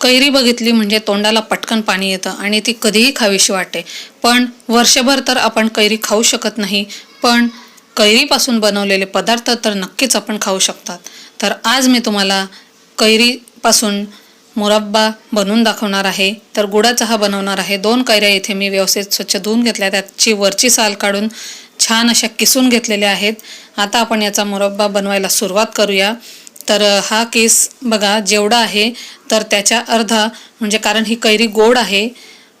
कैरी बघितली म्हणजे तोंडाला पटकन पाणी येतं आणि ती कधीही खावीशी वाटते पण वर्षभर तर आपण कैरी खाऊ शकत नाही पण कैरीपासून बनवलेले पदार्थ तर नक्कीच आपण खाऊ शकतात. तर आज मी तुम्हाला कैरीपासून मुरब्बा बनवून दाखवणार आहे. तर गुडाचा हा बनवणार आहे. दोन कैऱ्या इथे मी व्यवस्थित स्वच्छ धुवून घेतल्या त्याची वरची साल काढून छान अशा किसून घेतलेल्या आहेत. आता आपण याचा मुरब्बा बनवायला सुरुवात करूया. तर हा केस बघा जेवढा आहे तर त्याच्या अर्धा म्हणजे कारण ही कैरी गोड आहे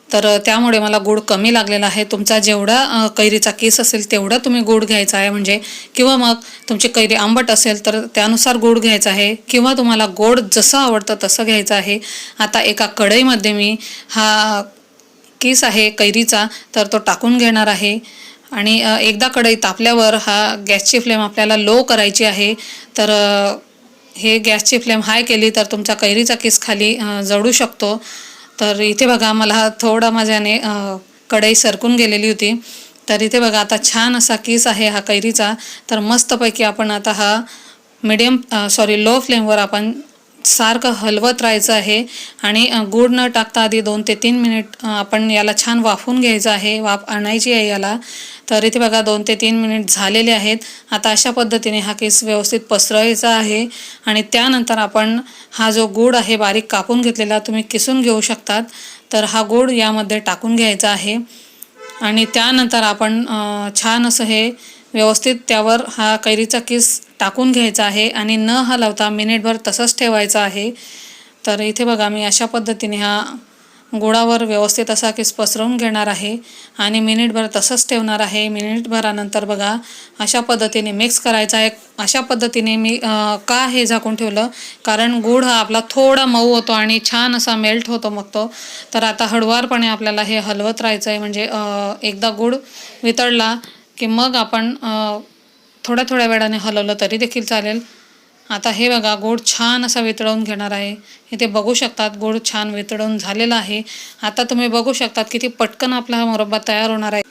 तर त्यामुळे मला गोड कमी लागलेला आहे. तुमचा जेवढा कैरीचा केस असेल तेवढा तुम्ही गोड घ्यायचा आहे. म्हणजे किंवा मग तुमची कैरी आंबट असेल तर त्यानुसार गोड घ्यायचा आहे. किंवा तुम्हाला गोड जसं आवडतं तसं घ्यायचं आहे. आता एका कढईमध्ये मी हा केस आहे कैरीचा तर तो टाकून घेणार आहे. आणि एकदा कढई तापल्यावर हा गॅसची फ्लेम आपल्याला लो करायची आहे. तर हे गॅसची फ्लेम हाय केली तर तुमचा कैरीचा केस खाली जळू शकतो. तर इथे बघा मला थोडा माझ्याने कढई सरकून गेलेली होती. तर इथे बघा आता छान असा केस आहे हा कैरीचा. तर मस्तपैकी आपण आता हा मिडियम सॉरी लो फ्लेमवर आपण सारखं हलवत राहायचं आहे. आणि गुड गूळ न टाकता आधी दोन ते तीन मिनिट आपण याला छान वाफून घ्यायचं आहे. वाफ आणायची आहे याला. तर इथे बघा दोन ते तीन मिनिट झालेले आहेत. आता अशा पद्धतीने हा केस व्यवस्थित पसरवायचा आहे. आणि त्यानंतर आपण हा जो गूळ आहे बारीक कापून घेतलेला तुम्ही किसून घेऊ शकतात. तर हा गूळ यामध्ये टाकून घ्यायचा आहे. आणि त्यानंतर आपण छान असं हे व्यवस्थित त्यावर हा कैरीचा किस टाकून घ्यायचा आहे. आणि न हलवता मिनिटभर तसंच ठेवायचा आहे. तर इथे बघा मी अशा पद्धतीने हा गुळावर व्यवस्थित असा किस पसरवून घेणार आहे आणि मिनिटभर तसंच ठेवणार आहे. मिनिटभरानंतर बघा अशा पद्धतीने मिक्स करायचा आहे. अशा पद्धतीने मी का हे झाकून ठेवलं? कारण गूळ हा आपला थोडा मऊ होतो आणि छान असा मेल्ट होतो मग तो. तर आता हळुवारपणे आपल्याला हे हलवत राहायचं आहे म्हणजे एकदा गूळ वितळला की मग आपण थोड्या थोड्या वेळाने हलवलं तरी देखील चालेल. आता हे बघा गोड छान असा वितळवून घेणार आहे. इथे बघू शकतात गोड छान वितळवून झालेला आहे. आता तुम्ही बघू शकतात किती पटकन आपला हा मुरब्बा तयार होणार आहे.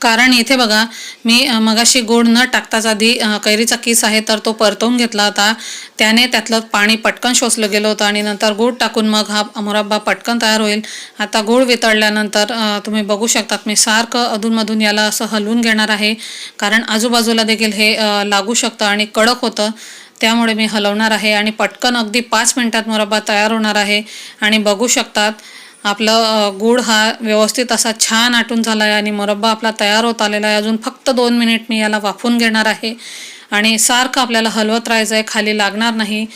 कारण इथे बघा मी मगाशी गोड न टाकताच आधी कैरीचा किस आहे तर तो परतवून घेतला होता. त्याने त्यातलं पाणी पटकन शोषलं गेलं होतं आणि नंतर गूळ टाकून मग हा मुरब्बा पटकन तयार होईल. आता गोड वितळल्यानंतर तुम्ही बघू शकतात मी सारखं अधूनमधून याला असं हलवून घेणार आहे. कारण आजूबाजूला देखील हे लागू शकतं आणि कडक होतं. त्यामुळे मी हलवणार आहे आणि पटकन अगदी पाच मिनटात मुरब्बा तयार होणार आहे. आणि बघू शकतात आपलं अ, गूळ हा व्यवस्थित असा छान आटून झाला आहे आणि मुरब्बा आपला तयार होत आलेला आहे. अजून फक्त दोन मिनिट मी याला वाफून घेणार आहे. आणि सारखं आपल्याला हलवत राहायचं आहे खाली लागणार नाही.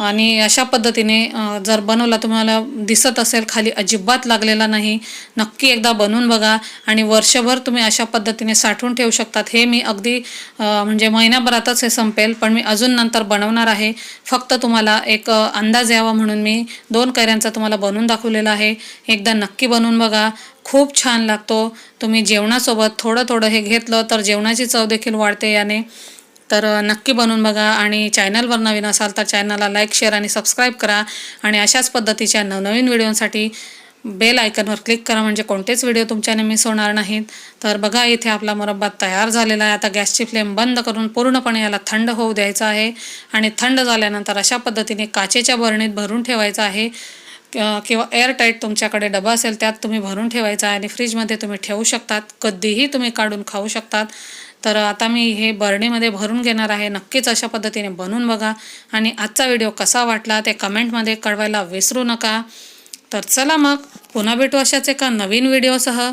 आणि अशा पद्धतीने जर बनवला तुम्हाला दिसत असेल खाली अजिबात लागलेला नाही नक्की एकदा बनवून बघा आणि वर्षभर तुम्ही अशा पद्धतीने साठवून ठेवू शकतात. हे मी अगदी म्हणजे महिन्याभरातच हे संपेल पण मी अजून नंतर बनवणार आहे. फक्त तुम्हाला एक अंदाज यावा म्हणून मी दोन कैऱ्यांचा तुम्हाला बनवून दाखवलेला आहे. एकदा नक्की बनवून बघा. खूप छान लागतो. तुम्ही जेवणासोबत थोडं थोडं हे घेतलं तर जेवणाची चव देखील वाढते याने. तर नक्की बनवून बघा आणि चॅनलवर नवीन असाल तर चॅनलला लाईक शेअर आणि सबस्क्राईब करा. आणि अशाच पद्धतीच्या नवनवीन व्हिडिओसाठी बेल आयकनवर क्लिक करा म्हणजे कोणतेच व्हिडिओ तुमच्याने मिस होणार नाहीत. तर बघा इथे आपला मुरब्बा तयार झालेला आहे. आता गॅसची फ्लेम बंद करून पूर्णपणे याला थंड होऊ द्यायचं आहे. आणि थंड झाल्यानंतर अशा पद्धतीने काचेच्या बरणीत भरून ठेवायचं आहे. किंवा एअरटाईट तुमच्याकडे डबा असेल त्यात तुम्ही भरून ठेवायचा आहे आणि फ्रीजमध्ये तुम्ही ठेवू शकतात. कधीही तुम्ही काढून खाऊ शकतात. तर आता मी हे बर्णीमध्ये भरून घेणार आहे. नक्कीच अशा पद्धतीने बनवून बघा. आणि आजचा व्हिडिओ कसा वाटला ते कमेंटमध्ये कळवायला विसरू नका. तर चला मग पुन्हा भेटू अशाच एका नवीन व्हिडिओसह.